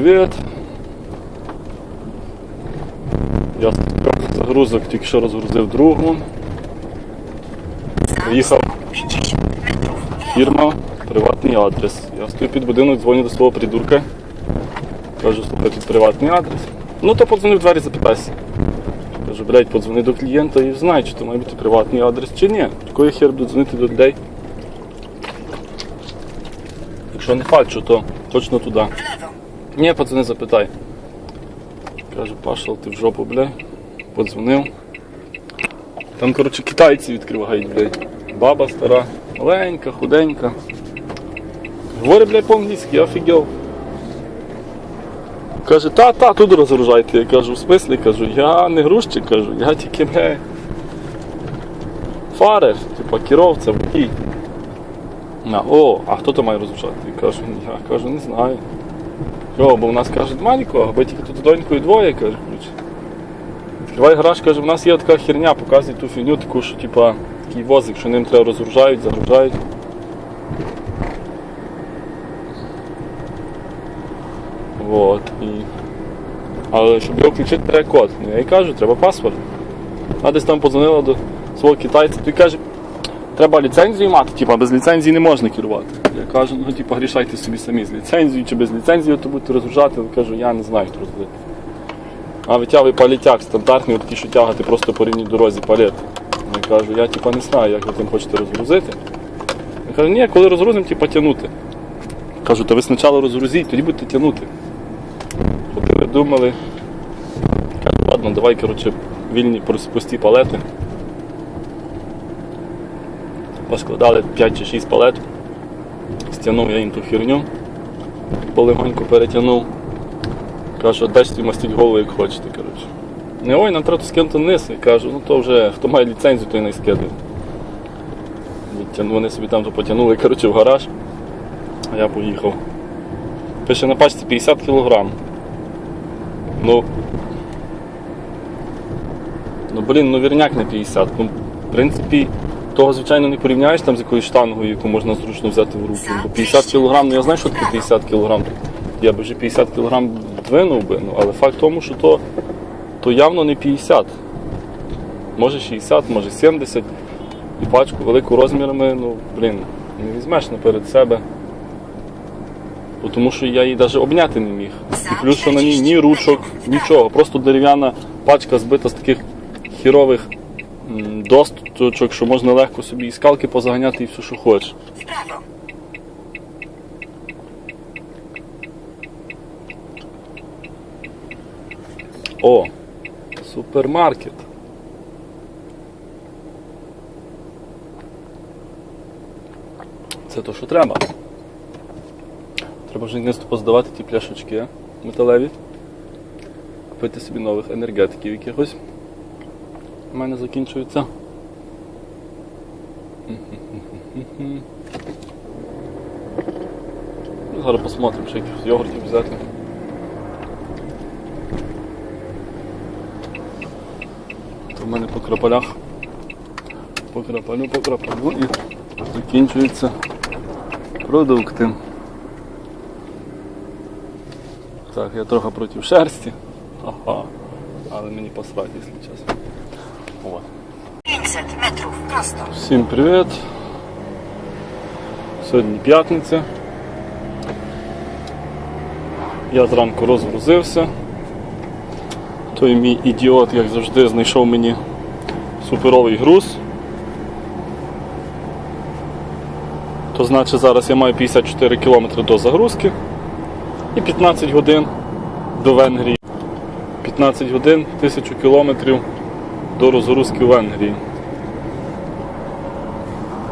привіт. Я з трьох загрузок тільки що розгрузив другу. Приїхав фірма, приватний адрес. Я стою під будинок, дзвоню до свого придурка. Кажу, слухай, тут приватний адрес. Ну то подзвонив в двері, запитайся. Кажу, блядь, подзвони до клієнта і знай, чи то має бути приватний адрес, чи ні. Якої хер буду дзвонити до людей. Якщо не що то точно туди. Ні, пацани, запитай. Каже, пашал, ти в жопу, блядь. Подзвонив. Там, коротше, китайці відкривають, блядь. Баба стара, маленька, худенька. Говорить, блядь, по-англійськи, я офігел. Каже, та, та, тут розгружайте. Я кажу, в смислі, кажу, я не грузчик, кажу, я тільки, блядь, фарер, типа керовця, водій. На, о, а хто то має розгружати? Я кажу, я кажу, не знаю. Йо, бо в нас каже, нема нікого, бо тільки тут донькою двоє, каже, ключ. Гараж, каже, в нас є така херня, показує ту фігню, таку, що типа такий возик, що ним треба розгружають, загружають. Вот. І... Але щоб його включити, треба код. Ну, я їй кажу, треба паспорт. А десь там подзвонила до свого китайця, той каже, треба ліцензію мати, типа без ліцензії не можна керувати. Я кажу, ну типа грішайте собі самі з ліцензією чи без ліцензії, то будете розгружати. Я кажу, я не знаю, хто розгрузити. А витягує палітяк стандартний, такий, що тягати просто по рівній дорозі палет. Я кажу, я типа не знаю, як ви тим хочете розгрузити. Я кажу, ні, коли розгрузимо, типа тягнути. Кажу, то ви спочатку розгрузіть, тоді будете тягнути. Ходили, думали. Кажу, ладно, давай, коротше, вільні прос- пусті палети. Поскладали 5 чи 6 палет. Стягнув я їм ту херню, полегоньку перетягнув. Кажу, собі мастіть голову, як хочете. коротше. Не ой, нам треба скинути вниз. Я кажу, ну то вже хто має ліцензію, той не скидає. Вони собі там потягнули коротше, в гараж, а я поїхав. Пише на пачці 50 кг. Ну. Ну блін, ну вірняк не 50. Ну, в принципі, того, звичайно, не порівняєш там з якоюсь штангою, яку можна зручно взяти в руки. Бо 50 кг, ну я знаю, що таке 50 кг. Я би вже 50 кг двинув би, ну, але факт в тому, що то, то явно не 50. Може 60, може 70. І пачку велику розмірами, ну, блін, не візьмеш наперед себе. Бо Тому що я її навіть обняти не міг. І плюс, що на ній ні ручок, нічого. Просто дерев'яна пачка збита з таких хірових досточок, що можна легко собі і скалки позаганяти і все, що хочеш. Prawo. О, супермаркет. Це то, що треба. Треба вже не поздавати ті пляшечки металеві. Купити собі нових енергетиків якихось. У мене закінчується. Ну, Зараз посмотрим, ще якихось йогуртів взяти. То в мене по крапалях. По крапалю, по крапалю і закінчуються продукти. Так, я трохи проти шерсті. Ага. Але мені посрати, якщо чесно. От. 500 metrów prosto. Всім привіт. Сьогодні п'ятниця. Я зранку розгрузився. Той мій ідіот, як завжди, знайшов мені суперовий груз. То значить зараз я маю 54 км до загрузки і 15 годин до Венгрії. 15 годин, 1000 кілометрів до розгрузки в Венгрії.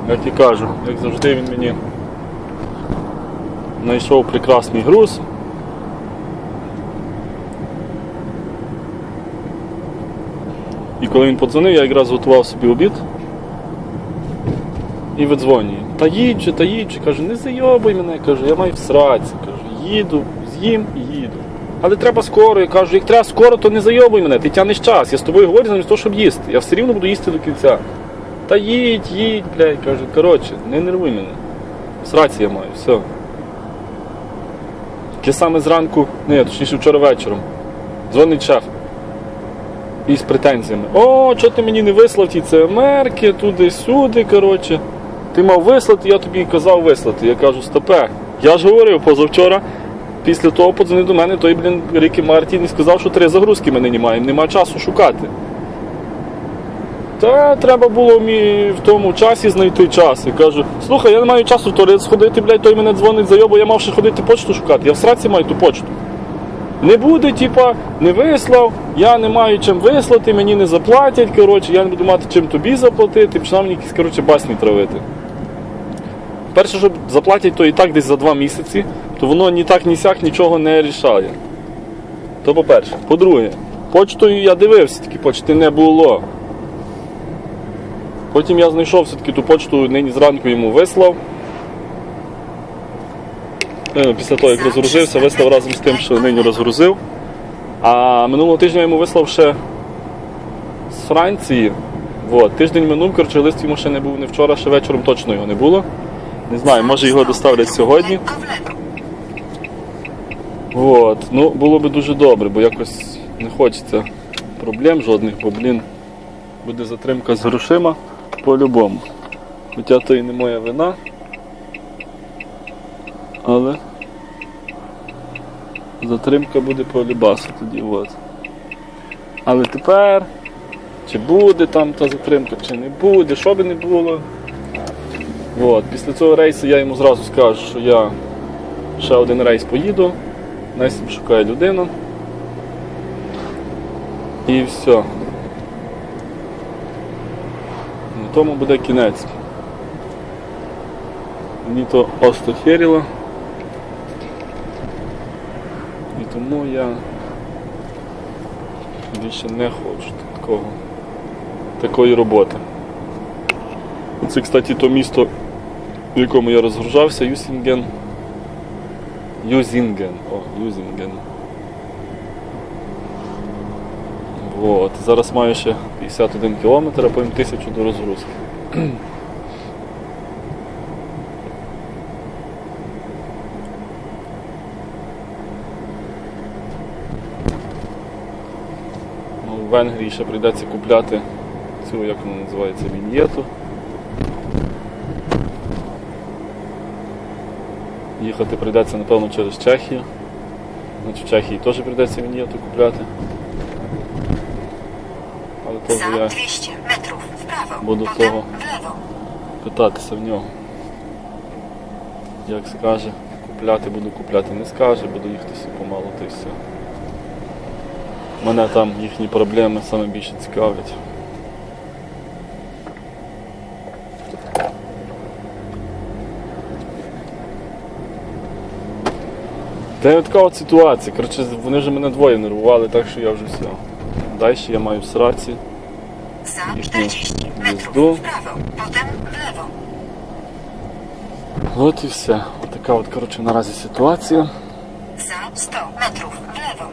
Як і кажу, як завжди він мені знайшов прекрасний груз. І коли він подзвонив, я якраз готував собі обід і видзвонює. Та їдь же, та їдь же. Кажу, не зайобуй мене, кажу, я маю всратися. Кажу, їду, з'їм і їду. Але треба скоро. Я кажу, як треба скоро, то не зайобуй мене, ти тянеш час. Я з тобою говорю замість того, щоб їсти. Я все рівно буду їсти до кінця. Та їдь, їдь, блядь, кажу, коротше, не нервуй мене. Сраці я маю, все. Таке саме зранку, ні, точніше вчора вечором. Дзвонить шеф. І з претензіями. О, чого ти мені не вислав ті ЦМРки, туди-сюди, коротше. Ти мав вислати, я тобі казав вислати. Я кажу, стопе. Я ж говорив позавчора. Після того подзвонив до мене той, блін, Рікі Мартін і сказав, що три загрузки ми не маємо, нема часу шукати. Та треба було мені в тому часі знайти час. Я кажу, слухай, я не маю часу в туалет сходити, блядь, той мене дзвонить за йобу, я мав ще ходити почту шукати. Я в сраці маю ту почту. Не буде, типа, не вислав, я не маю чим вислати, мені не заплатять, коротше, я не буду мати чим тобі заплатити, починав мені якісь коротше, басні травити. Перше, що заплатять, то і так десь за два місяці, то воно ні так, ні сяк нічого не рішає. То по-перше. По-друге, почтою я дивився, такі почти не було. Потім я знайшов все-таки ту почту, нині зранку йому вислав. Е, Після того, як розгрузився, вислав разом з тим, що нині розгрузив. А минулого тижня я йому вислав ще з Франції. Вот. Тиждень минув, коротше, лист йому ще не був не вчора, ще вечором точно його не було. Не знаю, може його доставлять сьогодні. От. Ну, було би дуже добре, бо якось не хочеться проблем жодних, бо, блін, буде затримка з грошима по-любому. Хоча то і не моя вина. Але затримка буде по любасу тоді. От. Але тепер, чи буде там та затримка, чи не буде, що би не було. От. Після цього рейсу я йому зразу скажу, що я ще один рейс поїду. Настя шукає людину. І все. На тому буде кінець. Мені то остохеріло. І тому я більше не хочу такого, такої роботи. Це, кстати, то місто, в якому я розгружався, Юсінген. Юзінген. О, Юзінген. Вот. Зараз маю ще 51 кілометр, а потім 1000 до розгрузки. Ну, в Венгрії ще прийдеться купляти цю, як вона називається, віньєту. Їхати прийдеться, напевно, через Чехію. Значить, в Чехії теж прийдеться віньєту купляти. Але то вже я 200 metrów w. Буду того. питатися в нього. Як скаже, купляти буду купляти, не скаже, буду їхати собі помалу та й все. Мене там їхні проблеми саме більше цікавлять. Та й така от ситуація. Коротше, вони вже мене двоє нервували, так що я вже все. Далі я маю в сраці. Już 40 nie. metrów Jest dół. w prawo. Potem w lewo. От і все. Отака от, коротше, наразі ситуація. Za 100 metrów w lewo.